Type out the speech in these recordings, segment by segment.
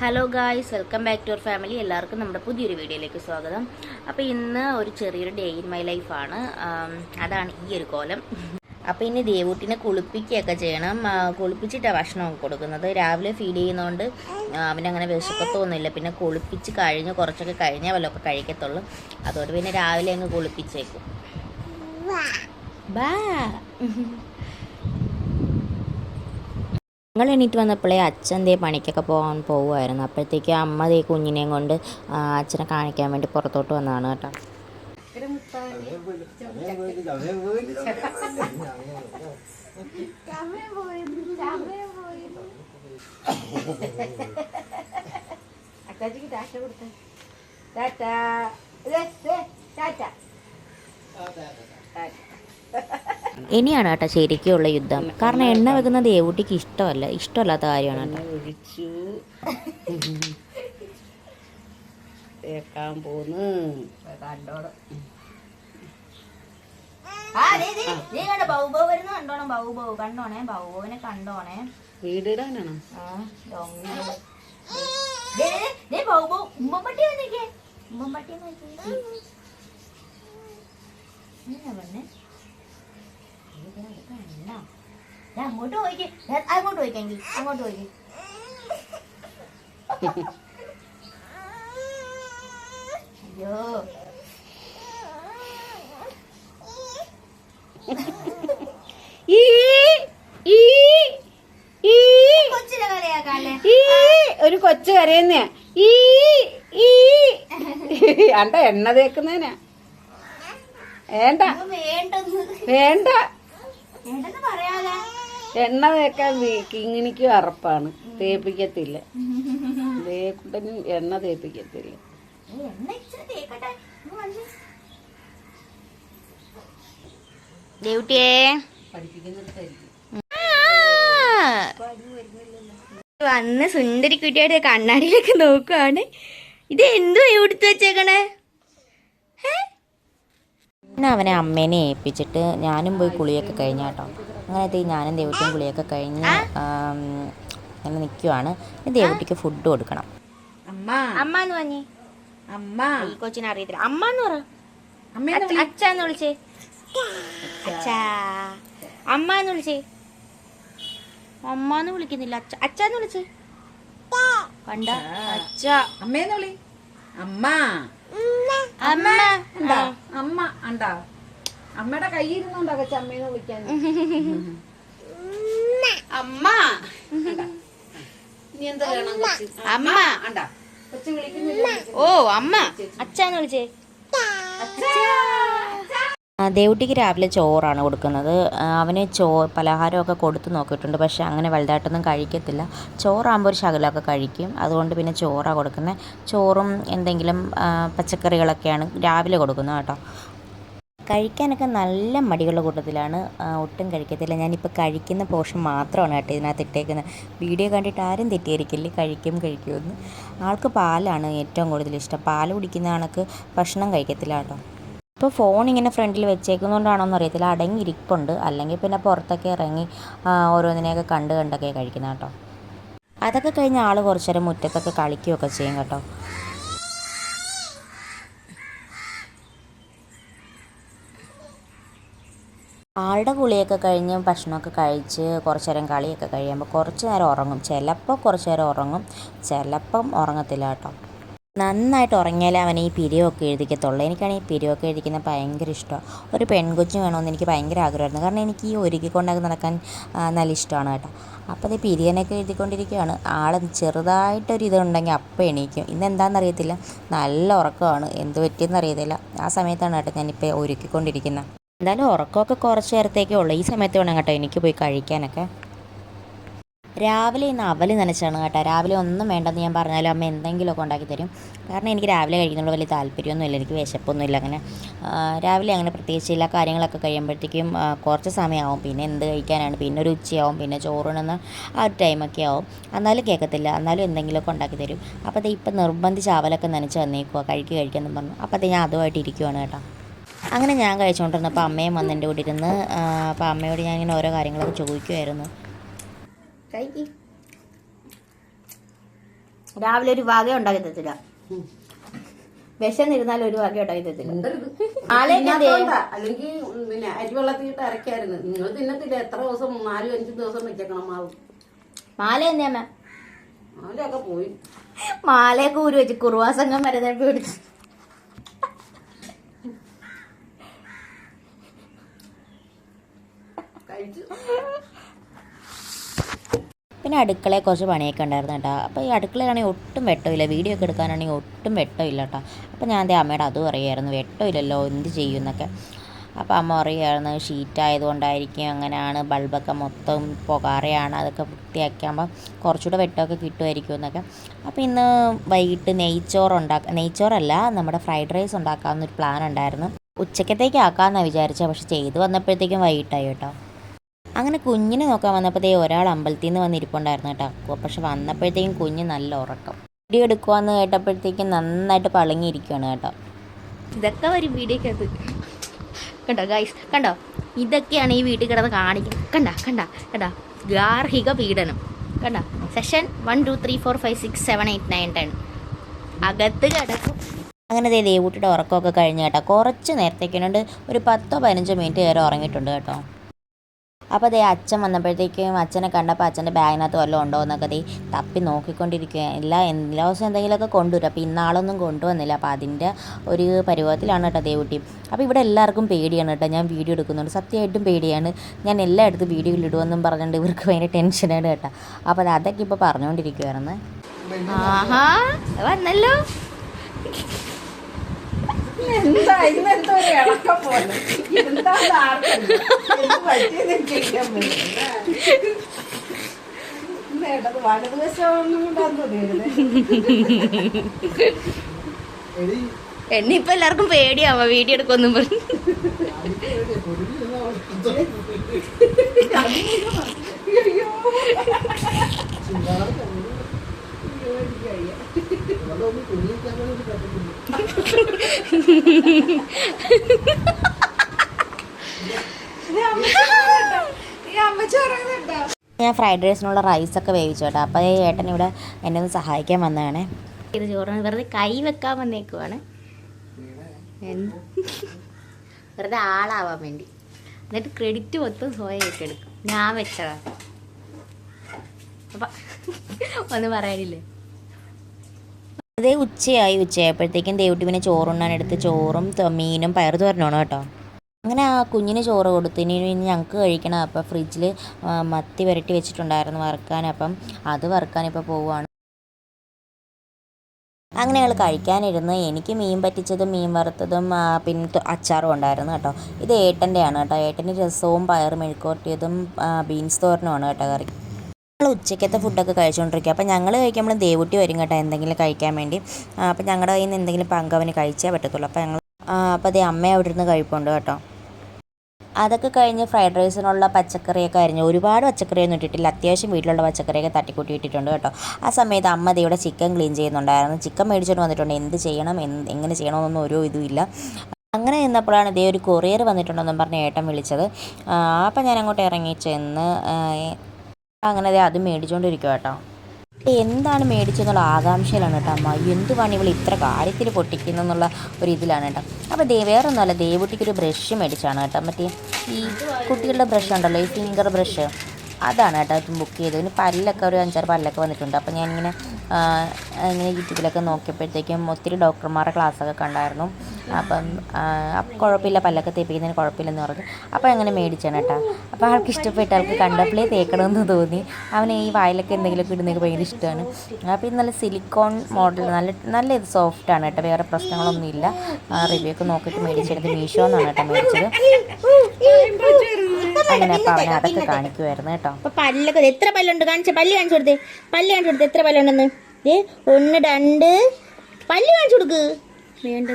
Hello guys welcome back to our family. എല്ലാവർക്കും നമ്മുടെ പുതിയൊരു വീഡിയോയിലേക്ക് സ്വാഗതം. അപ്പോൾ ഇന്ന് ഒരു ചെറിയൊരു ഡേ ഇൻ മൈ ലൈഫാണ് അതാണ് ഈ ഒരു കോലം. അപ്പോൾ ഇനി ദേവൂട്ടിനെ കുളിപ്പിക്കുകയൊക്കെ ചെയ്യണം. കുളിപ്പിച്ചിട്ടാണ് ഭക്ഷണം കൊടുക്കുന്നത്. രാവിലെ ഫീഡ് ചെയ്യുന്നതുകൊണ്ട് ആ, അവനങ്ങനെ വിശപ്പത്തൊന്നുമില്ല പിന്നെ കുളിപ്പിച്ച് കഴിഞ്ഞ് കുറച്ചൊക്കെ കഴിഞ്ഞാൽ വല്ലതൊക്കെ കഴിക്കത്തുള്ളൂ. അതുകൊണ്ട് പിന്നെ രാവിലെ അങ്ങ് കുളിപ്പിച്ചേക്കും. ബാ. ഞങ്ങൾ എണീറ്റ് വന്നപ്പോഴേ അച്ഛൻ ദേ പണിക്കൊക്കെ പോകാൻ പോവുമായിരുന്നു അപ്പോഴത്തേക്കും അമ്മ ദേ കുഞ്ഞിനെയും കൊണ്ട് അച്ഛനെ കാണിക്കാൻ വേണ്ടി പുറത്തോട്ട് വന്നതാണ് കേട്ടോ. അച്ചാച്ചിക്ക് ടാറ്റ കൊടുത്ത. ടാറ്റ. ദേ, ടാറ്റ. ഇനിയാണ് കേട്ടോ ശരിക്കുള്ള യുദ്ധം. കാരണം എണ്ണ വെക്കുന്ന ദേവൂട്ടിക്ക് ഇഷ്ടമല്ല. ഇഷ്ടമല്ലാത്ത കാര്യമാണ് കേട്ടോ. ഒഴിച്ചു. തേക്കാൻ പോന്ന്. കണ്ടോണം. കണ്ടോണേ ബൗബോവിനെ കണ്ടോണേ. വീടിടാനാണോ? ഉമ്മമ്പട്ടി വന്നിരിക്കേ. ഉമ്മമ്പട്ടി അങ്ങോട്ട് പോയിക്ക് അങ്ങോട്ട് പോയിക്കെങ്കിൽ അങ്ങോട്ട് പോയിക്ക് അയ്യോ ഒരു കൊച്ചു കരയുന്ന ഈ ഈ അണ്ട എണ്ണ തേക്കുന്നതിനാ വേണ്ട വേണ്ട എണ്ണ തേക്കാൻ കിങ്ങിണിക്ക് അറപ്പാണ്. തേപ്പിക്കത്തില്ല. ദേക്കുട്ടന് എണ്ണ തേപ്പിക്കത്തില്ല. വന്ന്. ദേവുട്ടിയേ. വന്ന് സുന്ദരി കുട്ടിയുടെ കണ്ണാടിയിലൊക്കെ നോക്കുവാണ്. ഇത് എന്തോ ഇവിടുത്തെ വെച്ചേക്കണേ? പിന്നെ അവനെ അമ്മേനെ ഏൽപ്പിച്ചിട്ട് ഞാനും പോയി കുളിയൊക്കെ കഴിഞ്ഞ കേട്ടോ അങ്ങനത്തെ ഞാനും ദേവട്ടിയും കുളിയൊക്കെ കഴിഞ്ഞ് അങ്ങനെ നിൽക്കുവാണ് ദേവട്ടിക്ക് ഫുഡ് കൊടുക്കണം. അമ്മ. അമ്മ എന്ന് പറഞ്ഞേ. അമ്മ. ഈ കൊച്ചിനെ അറിയത്തില്ല. അമ്മ എന്ന് പറ അച്ഛ- അച്ഛാന്ന് വിളിച്ചേ. അച്ഛാ. അമ്മ എന്ന് വിളിച്ചേ. അമ്മ എന്ന് വിളിക്കുന്നില്ല. അച്ഛ അച്ഛന്ന് വിളിച്ചേ. കണ്ട. അച്ഛ. അമ്മേന്ന് വിളി. അമ്മ. അമ്മ. അമ്മ. ഉണ്ടാ അമ്മയുടെ കയ്യിരുന്നോണ്ടാ കൊച്ചു അമ്മേന്ന് വിളിക്കാൻ. അമ്മ. നീ എന്താ വേണം കൊച്ചു? അമ്മ. ഉണ്ടാ ഓ അമ്മ. അച്ഛന്ന് വിളിച്ചേ. ദേവുട്ടിക്ക് രാവിലെ ചോറാണ് കൊടുക്കുന്നത്. അവന് ചോ പലഹാരമൊക്കെ കൊടുത്ത് നോക്കിയിട്ടുണ്ട്. പക്ഷെ അങ്ങനെ വലുതായിട്ടൊന്നും കഴിക്കത്തില്ല. ചോറാകുമ്പോൾ ഒരു ശകലമൊക്കെ കഴിക്കും. അതുകൊണ്ട് പിന്നെ ചോറാണ് കൊടുക്കുന്നത് ചോറും എന്തെങ്കിലും പച്ചക്കറികളൊക്കെയാണ് രാവിലെ കൊടുക്കുന്നത് കേട്ടോ. കഴിക്കാനൊക്കെ നല്ല മടിയുള്ള കൂട്ടത്തിലാണ്. ഒട്ടും കഴിക്കത്തില്ല. ഞാനിപ്പോൾ കഴിക്കുന്ന പോർഷൻ മാത്രമാണ് കേട്ടോ ഇതിനകത്ത് ഇട്ടേക്കുന്നത്. വീഡിയോ കണ്ടിട്ട് ആരും തെറ്റിയിരിക്കില്ലേ കഴിക്കും കഴിക്കുമെന്ന്. ആൾക്ക് പാലാണ് ഏറ്റവും കൂടുതൽ ഇഷ്ടം. പാൽ കുടിക്കുന്ന കണക്ക് ഭക്ഷണം കഴിക്കത്തില്ല കേട്ടോ. ഇപ്പോൾ ഫോൺ ഇങ്ങനെ ഫ്രണ്ടിൽ വെച്ചേക്കുന്നതുകൊണ്ടാണോ എന്ന് അറിയത്തില്ല. അടങ്ങിയിരിപ്പുണ്ട്. അല്ലെങ്കിൽ പിന്നെ പുറത്തൊക്കെ ഇറങ്ങി ഓരോന്നിനെയൊക്കെ കണ്ട് കണ്ടൊക്കെ കഴിക്കുന്ന കേട്ടോ. അതൊക്കെ കഴിഞ്ഞ് ആൾ കുറച്ചു നേരം മുറ്റത്തൊക്കെ കളിക്കുകയൊക്കെ ചെയ്യും കേട്ടോ. ആളുടെ കുളിയൊക്കെ കഴിഞ്ഞ് ഭക്ഷണമൊക്കെ കഴിച്ച് കുറച്ച് നേരം കളിയൊക്കെ കഴിയുമ്പോൾ കുറച്ച് നേരം ഉറങ്ങും. ചിലപ്പോൾ കുറച്ച് നേരം ഉറങ്ങും. ചിലപ്പം ഉറങ്ങത്തില്ല കേട്ടോ. നന്നായിട്ട് ഉറങ്ങിയാലേ അവൻ ഈ പിരിയൊക്കെ എഴുതിക്കത്തുള്ളൂ. എനിക്കാണെങ്കിൽ ഈ പിരിയൊക്കെ എഴുതിക്കുന്നത് ഭയങ്കര ഇഷ്ടമാണ് ഒരു പെൺകൊച്ചു വേണമെന്ന് എനിക്ക് ഭയങ്കര ആഗ്രഹമായിരുന്നു. കാരണം എനിക്ക് ഈ ഒരുക്കി ഒരുക്കിക്കൊണ്ടൊക്കെ നടക്കാൻ നല്ല ഇഷ്ടമാണ് കേട്ടോ. അപ്പോൾ അത് പിരിയനൊക്കെ എഴുതിക്കൊണ്ടിരിക്കുകയാണ്. ആൾ ചെറുതായിട്ടൊരു ഇതുണ്ടെങ്കിൽ അപ്പം എണീക്കും. ഇന്നെന്താണെന്നറിയത്തില്ല നല്ല ഉറക്കമാണ്. എന്ത് പറ്റിയെന്ന് അറിയത്തില്ല. ആ സമയത്താണ് കേട്ടോ ഞാനിപ്പോൾ ഒരുക്കിക്കൊണ്ടിരിക്കുന്നത് എന്തായാലും ഉറക്കമൊക്കെ കുറച്ച് നേരത്തേക്കേ ഉള്ളൂ. ഈ സമയത്ത് വേണം കേട്ടോ എനിക്ക് പോയി കഴിക്കാനൊക്കെ. രാവിലെ ഇന്ന് അവൽ നനച്ചാണ് കേട്ടോ. രാവിലെ ഒന്നും വേണ്ടെന്ന് ഞാൻ പറഞ്ഞാലും അമ്മ എന്തെങ്കിലുമൊക്കെ ഉണ്ടാക്കി തരും. കാരണം എനിക്ക് രാവിലെ കഴിക്കുന്നതിനോട് വലിയ താല്പര്യമൊന്നുമില്ല. എനിക്ക് വിശപ്പൊന്നുമില്ല അങ്ങനെ. രാവിലെ അങ്ങനെ പ്രത്യേകിച്ച് എല്ലാ കാര്യങ്ങളൊക്കെ കഴിയുമ്പോഴത്തേക്കും കുറച്ച് സമയമാവും. പിന്നെ എന്ത് കഴിക്കാനാണ്? പിന്നെ ഒരു ഉച്ചയാവും. പിന്നെ ചോറുണെന്ന് ആ ഒരു ടൈമൊക്കെ ആവും. എന്നാലും കേൾക്കത്തില്ല. എന്നാലും എന്തെങ്കിലുമൊക്കെ ഉണ്ടാക്കി തരും. അപ്പോൾ അത് ഇപ്പം നിർബന്ധിച്ച് അവലൊക്കെ നനച്ച് വന്നേക്കുക കഴിക്കുക കഴിക്കാമെന്ന് പറഞ്ഞു. അപ്പോൾ അത് ഞാൻ അതുമായിട്ട് ഇരിക്കുവാണ് കേട്ടോ. അങ്ങനെ ഞാൻ കഴിച്ചുകൊണ്ടിരുന്നപ്പോൾ അമ്മയും വന്ന് എന്റെ കൂടെ ഇരുന്ന് അപ്പോൾ അമ്മയോട് ഞാൻ ഇങ്ങനെ ഓരോ കാര്യങ്ങളൊക്കെ ചോദിക്കുമായിരുന്നു കഴിക്ക് രാവിലെ ഒരു വക ഉണ്ടാക്കി തരത്തില്ല. വിശന്നിരുന്നാൽ ഒരു വക ഉണ്ടാക്കി തരത്തില്ല? അല്ലെങ്കിൽ പിന്നെ അരിവെള്ളത്തിട്ട് അരക്കായിരുന്നു നിങ്ങൾ തിന്നത്തില്ല. എത്ര ദിവസം നാലും അഞ്ചും ദിവസം വെച്ചേക്കണം മാവ്. മാല എന്തിയാ അമ്മ. മാവിലൊക്കെ പോയി. മാലയൊക്കെ ഊരി വെച്ച് കുറുവാസംഗം വരുന്ന പിടിച്ച്. കഴിച്ചു. പിന്നെ അടുക്കളയെ കുറച്ച് പണിയൊക്കെ ഉണ്ടായിരുന്നു കേട്ടോ. അപ്പോൾ ഈ അടുക്കളയിലാണെങ്കിൽ ഒട്ടും വെട്ടമില്ല. വീഡിയോ ഒക്കെ എടുക്കാനാണെങ്കിൽ ഒട്ടും വെട്ടമില്ല കേട്ടോ. അപ്പോൾ ഞാൻ ദേ അമ്മയുടെ അത് പറയുമായിരുന്നു. വെട്ടമില്ലല്ലോ എന്ത് ചെയ്യുമെന്നൊക്കെ അപ്പോൾ അമ്മ പറയുമായിരുന്നു ഷീറ്റ് ആയതുകൊണ്ടായിരിക്കും അങ്ങനെയാണ് ബൾബൊക്കെ മൊത്തം പുകാറയാണ് അതൊക്കെ വൃത്തിയാക്കിയാകുമ്പോൾ കുറച്ചുകൂടെ വെട്ടമൊക്കെ കിട്ടുമായിരിക്കും എന്നൊക്കെ. അപ്പോൾ ഇന്ന് വൈകിട്ട് നെയ്ച്ചോറ് ഉണ്ടാക്ക നെയ്ച്ചോറല്ല നമ്മുടെ ഫ്രൈഡ് റൈസ് ഉണ്ടാക്കാമെന്നൊരു പ്ലാൻ ഉണ്ടായിരുന്നു. ഉച്ചക്കത്തേക്ക് ആക്കാമെന്നാണ് വിചാരിച്ചത്. പക്ഷെ ചെയ്ത് വന്നപ്പോഴത്തേക്കും വൈകിട്ടായി കേട്ടോ. അങ്ങനെ കുഞ്ഞിനെ നോക്കാൻ വന്നപ്പോഴത്തേ ഒരാൾ അമ്പലത്തിൽ നിന്ന് വന്നിരിപ്പുണ്ടായിരുന്നു കേട്ടോ. പക്ഷെ വന്നപ്പോഴത്തേക്കും കുഞ്ഞ് നല്ല ഉറക്കം. വീഡിയോ എടുക്കുവാന്ന് കേട്ടപ്പോഴത്തേക്കും നന്നായിട്ട് പളങ്ങിയിരിക്കുകയാണ് കേട്ടോ. ഇതൊക്കെ ഒരു വീഡിയോക്കകത്ത്. കണ്ടോ ഗൈസ് കണ്ടോ? ഇതൊക്കെയാണ് ഈ വീട്ടിൽ കിടന്ന് കാണിക്കുന്നത്. കണ്ട കണ്ട കണ്ട? ഗാർഹിക പീഡനം. കണ്ട? Session one two three four five six seven eight nine ten അകത്ത് കിടക്കും. അങ്ങനെ ദേ ദേവൂട്ടിയുടെ ഉറക്കമൊക്കെ കഴിഞ്ഞ് കേട്ടോ. കുറച്ച് നേരത്തേക്കുണ്ട് ഒരു പത്തോ പതിനഞ്ചോ മിനിറ്റ് വരെ ഉറങ്ങിയിട്ടുണ്ട് കേട്ടോ. അപ്പോൾ അതേ അച്ഛൻ വന്നപ്പോഴത്തേക്കും അച്ഛനെ കണ്ടപ്പോൾ അച്ഛന്റെ ബാഗിനകത്ത് വല്ലതും ഉണ്ടോ എന്നൊക്കെ ദേ തപ്പി നോക്കിക്കൊണ്ടിരിക്കുക എല്ലാ എല്ലാ ദിവസവും എന്തെങ്കിലുമൊക്കെ കൊണ്ടുവരും. അപ്പോൾ ഇന്നാളൊന്നും കൊണ്ടുവന്നില്ല. അപ്പോൾ അതിന്റെ ഒരു പരുവത്തിലാണ് കേട്ടോ ദേവുട്ടി. അപ്പോൾ ഇവിടെ എല്ലാവർക്കും പേടിയാണ് കേട്ടോ. ഞാൻ വീഡിയോ എടുക്കുന്നുണ്ട്. സത്യമായിട്ടും പേടിയാണ്. ഞാൻ എല്ലായിടത്തും വീഡിയോയിൽ ഇടുമെന്നും പറഞ്ഞിട്ട് ഇവർക്ക് ഭയങ്കര ടെൻഷനാണ് കേട്ടോ. അപ്പോൾ അത് അതൊക്കെ ഇപ്പോൾ പറഞ്ഞുകൊണ്ടിരിക്കുകയായിരുന്നു ആഹാ വന്നല്ലോ. എന്താ? ഇന്ന് എന്തോ ഒരു ഇളക്കം പോലെ. എന്താ പറ്റിയെന്ന് കൊണ്ടാന്ന് തോന്നിയിരുന്നേ എന്നെ ഇപ്പൊ എല്ലാവർക്കും പേടിയാവാ വീഡിയോ എടുക്കൊന്നും പറഞ്ഞു. അയ്യോ. ഞാൻ ഫ്രൈഡ് റൈസിനുള്ള റൈസൊക്കെ വേവിച്ചു കേട്ടോ. അപ്പോൾ ഈ ഏട്ടൻ ഇവിടെ എന്നെ ഒന്ന് സഹായിക്കാൻ വന്നതാണ്. ഇത് ചോറാണ്. വെറുതെ കൈ വെക്കാൻ വന്നേക്കുവാണ്? വെറുതെ ആളാവാൻ വേണ്ടി. എന്നിട്ട് ക്രെഡിറ്റ് മൊത്തം സ്വയമൊക്കെ എടുക്കും. ഞാൻ വെച്ചതാ. അപ്പം ഒന്നും പറയാനില്ലേ? അതേ ഉച്ചയായി. ഉച്ചയായപ്പോഴത്തേക്കും ദേവുട്ടി പിന്നെ ചോറുണ്ണാനെടുത്ത് ചോറും മീനും പയർ തോരനാണ് കേട്ടോ. അങ്ങനെ ആ കുഞ്ഞിന് ചോറ് കൊടുത്തു ഇനി ഞങ്ങൾക്ക് കഴിക്കണം. അപ്പം ഫ്രിഡ്ജിൽ മത്തി വരട്ടി വെച്ചിട്ടുണ്ടായിരുന്നു വറുക്കാൻ. അപ്പം അത് വറുക്കാൻ ഇപ്പോൾ പോവുകയാണ്. അങ്ങനെ ഞങ്ങൾ കഴിക്കാനിരുന്ന് എനിക്ക് മീൻ പറ്റിച്ചതും മീൻ വറുത്തതും പിന്നെ അച്ചാറും ഉണ്ടായിരുന്നു കേട്ടോ. ഇത് ഏട്ടന്റെയാണ് കേട്ടോ. ഏട്ടന്റെ രസവും പയറും മെഴുക്കോട്ടിയതും ബീൻസ് തോരനുമാണ് കേട്ടോ കറി. ഞങ്ങൾ ഉച്ചക്കത്തെ ഫുഡൊക്കെ കഴിച്ചുകൊണ്ടിരിക്കുക അപ്പോൾ ഞങ്ങൾ കഴിക്കുമ്പോൾ ദേവുട്ടി വരും കേട്ടോ എന്തെങ്കിലും കഴിക്കാൻ വേണ്ടി. അപ്പം അപ്പോൾ ഞങ്ങളുടെ കയ്യിൽ നിന്ന് എന്തെങ്കിലും പങ്ക് അവന് കഴിച്ചേ പറ്റത്തുള്ളൂ. അപ്പോൾ ഞങ്ങൾ അപ്പോൾ അതേ അമ്മ അവിടെ ഇരുന്ന് കഴിപ്പുണ്ട് കേട്ടോ. അതൊക്കെ കഴിഞ്ഞ് ഫ്രൈഡ് റൈസിനുള്ള പച്ചക്കറിയൊക്കെ അരിഞ്ഞു ഒരുപാട് പച്ചക്കറിയൊന്നും ഇട്ടിട്ടില്ല. അത്യാവശ്യം വീട്ടിലുള്ള പച്ചക്കറിയൊക്കെ തട്ടിക്കൂട്ടി ഇട്ടിട്ടുണ്ട് കേട്ടോ. ആ സമയത്ത് അമ്മ ഇവിടെ ചിക്കൻ ക്ലീൻ ചെയ്യുന്നുണ്ടായിരുന്നു. ചിക്കൻ മേടിച്ചുകൊണ്ട് വന്നിട്ടുണ്ട്. എന്ത് ചെയ്യണം? എന്ത് എങ്ങനെ ചെയ്യണമെന്നൊന്നും ഒരു ഇതുമില്ല. അങ്ങനെ നിന്നപ്പോഴാണ് ഇതേ ഒരു കൊറിയർ വന്നിട്ടുണ്ടെന്നും പറഞ്ഞ് ഏട്ടൻ വിളിച്ചത്. അപ്പോൾ അപ്പം ഞാൻ അങ്ങോട്ട് ഇറങ്ങി ചെന്ന് അങ്ങനെ അത് മേടിച്ചുകൊണ്ടിരിക്കുക കേട്ടോ. എന്താണ് മേടിച്ചെന്നുള്ള ആകാംക്ഷയിലാണ് കേട്ടോ അമ്മ. എന്തുവാണ് ഇവൾ ഇത്ര കാര്യത്തിൽ പൊട്ടിക്കുന്നെന്നുള്ള ഒരു ഇതിലാണ് കേട്ടോ. അപ്പോൾ ദേ വേറെ ഒന്നുമല്ല ദേവുട്ടിക്കൊരു ബ്രഷ് മേടിച്ചാണ് കേട്ടോ. മറ്റേ ഈ കുട്ടികളുടെ ബ്രഷ് ഉണ്ടല്ലോ ഈ ഫിംഗർ ബ്രഷ്. അതാണ് കേട്ടോ ബുക്ക് ചെയ്തത്. പിന്നെ പല്ലൊക്കെ ഒരു അഞ്ചാറ് പല്ലൊക്കെ വന്നിട്ടുണ്ട്. അപ്പോൾ ഞാനിങ്ങനെ ആ, ഇങ്ങനെ യൂട്യൂബിലൊക്കെ നോക്കിയപ്പോഴത്തേക്കും ഒത്തിരി ഡോക്ടർമാരുടെ ക്ലാസ്സൊക്കെ കണ്ടായിരുന്നു. അപ്പം കുഴപ്പമില്ല പല്ലൊക്കെ തേപ്പിക്കുന്നതിന് കുഴപ്പമില്ലെന്ന് പറഞ്ഞു. അപ്പോൾ അങ്ങനെ മേടിച്ചാണ് കേട്ടോ. അപ്പോൾ ആൾക്ക് ഇഷ്ടപ്പെട്ട ആൾക്ക് കണ്ടപ്പോഴേ തേക്കണമെന്ന് തോന്നി. അവന് ഈ വായിലൊക്കെ എന്തെങ്കിലുമൊക്കെ ഇടുന്നതൊക്കെ ഭയങ്കര ഇഷ്ടമാണ്. അപ്പോൾ ഇത് നല്ല സിലിക്കോൺ മോഡൽ നല്ല നല്ല ഇത് സോഫ്റ്റാണ് കേട്ടോ. വേറെ പ്രശ്നങ്ങളൊന്നുമില്ല. റിവ്യൂ ഒക്കെ നോക്കിയിട്ട് മേടിച്ചെടുത്ത് മീഷോ എന്നാണ് കേട്ടോ മേടിച്ചത്. അങ്ങനെ അപ്പോൾ അവനെ അതൊക്കെ കാണിക്കുമായിരുന്നു കേട്ടോ. അപ്പൊ പല്ലൊക്കെ എത്ര പല്ലുണ്ട്? കാണിച്ച പല്ല് കാണിച്ചു കൊടുത്തേ. പല്ല് കാണിച്ചു കൊടുത്തേ എത്ര പല്ലുണ്ടെന്ന്. ദേ ഒന്ന് രണ്ട്. പല്ല് കാണിച്ചു കൊടുക്ക്. വേണ്ട.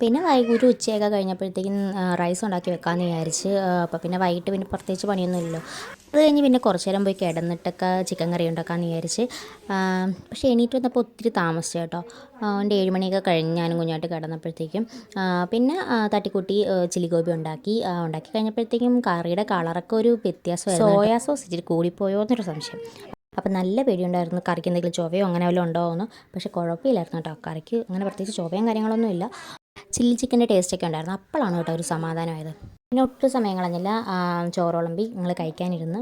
പിന്നെ വൈകി ഒരു ഉച്ചയൊക്കെ കഴിഞ്ഞപ്പോഴത്തേക്കും റൈസ് ഉണ്ടാക്കി വെക്കാമെന്ന് വിചാരിച്ച് അപ്പോൾ പിന്നെ വൈകിട്ട് പിന്നെ പ്രത്യേകിച്ച് പണിയൊന്നുമില്ലല്ലോ. അത് കഴിഞ്ഞ് പിന്നെ കുറച്ച് നേരം പോയി കിടന്നിട്ടൊക്കെ ചിക്കൻ കറി ഉണ്ടാക്കാമെന്ന് വിചാരിച്ച് പക്ഷേ എണീറ്റ് വന്നപ്പോൾ ഒത്തിരി താമസിച്ചു കേട്ടോ എന്റെ ഏഴ് മണിയൊക്കെ കഴിഞ്ഞ് ഞാനും കുഞ്ഞായിട്ട് കിടന്നപ്പോഴത്തേക്കും പിന്നെ തട്ടിക്കൂട്ടി ചില്ലി ഗോപി ഉണ്ടാക്കി ഉണ്ടാക്കി കഴിഞ്ഞപ്പോഴത്തേക്കും കറിയുടെ കളറൊക്കെ ഒരു വ്യത്യാസമായിരുന്നു സോയാ സോസ് ഇച്ചിരി കൂടിപ്പോയോ എന്നൊരു സംശയം. അപ്പം നല്ല പേടിയുണ്ടായിരുന്നു കറിക്ക് എന്തെങ്കിലും ചൊവയോ അങ്ങനെ വല്ലതും ഉണ്ടോ എന്ന് പക്ഷേ കുഴപ്പമില്ലായിരുന്നു കേട്ടോ കറിക്ക് അങ്ങനെ പ്രത്യേകിച്ച് ചൊവയും കാര്യങ്ങളൊന്നും ഇല്ല ചില്ലി ചിക്കന്റെ ടേസ്റ്റൊക്കെ ഉണ്ടായിരുന്നു. അപ്പോഴാണ് കേട്ടോ ഒരു സമാധാനമായത്. പിന്നെ ഒട്ടും സമയം കളഞ്ഞില്ല. ചോറോളമ്പി ഞങ്ങൾ കഴിക്കാനിരുന്ന്.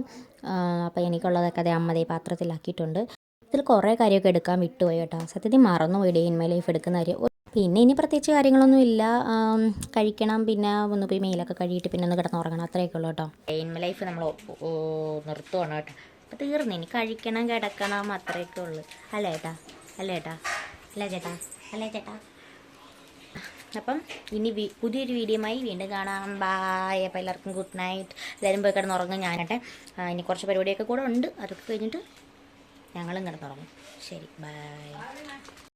അപ്പോൾ എനിക്കുള്ളതൊക്കെ അതേ അമ്മതേ പാത്രത്തിലാക്കിയിട്ടുണ്ട്. ഇതിൽ കുറേ കാര്യമൊക്കെ എടുക്കാൻ വിട്ടുപോയി കേട്ടോ. സത്യത്തിൽ മറന്നുപോയി ഡേ ഇൻ മൈ ലൈഫ് എടുക്കുന്ന കാര്യം. പിന്നെ ഇനി പ്രത്യേകിച്ച് കാര്യങ്ങളൊന്നും ഇല്ല. കഴിക്കണം. പിന്നെ ഒന്ന് പോയി മെയിലൊക്കെ കഴിയിട്ട് പിന്നെ ഒന്ന് കിടന്നുറങ്ങണം അത്രയൊക്കെ ഉള്ളൂ കേട്ടോ. ഡേ ഇൻ മൈ ലൈഫ് നമ്മൾ നിർത്തുവാണ് കേട്ടോ. അപ്പോൾ തീർന്നു. ഇനി കഴിക്കണം കിടക്കണം. അത്രയൊക്കെ ഉള്ളൂ. അല്ലേ ഏട്ടാ അല്ലേ ഏട്ടാ അല്ലേ ചേട്ടാ? അല്ലേ ചേട്ടാ? അപ്പം ഇനി പുതിയൊരു വീഡിയോയുമായി വീണ്ടും കാണാം. ബായ് അപ്പോൾ എല്ലാവർക്കും ഗുഡ് നൈറ്റ് എല്ലാവരും പോയി കിടന്നുറങ്ങും ഞാനട്ടെ ഇനി കുറച്ച് പരിപാടിയൊക്കെ കൂടെ ഉണ്ട്. അതൊക്കെ കഴിഞ്ഞിട്ട് ഞങ്ങളും കിടന്നുറങ്ങും ശരി. ബൈ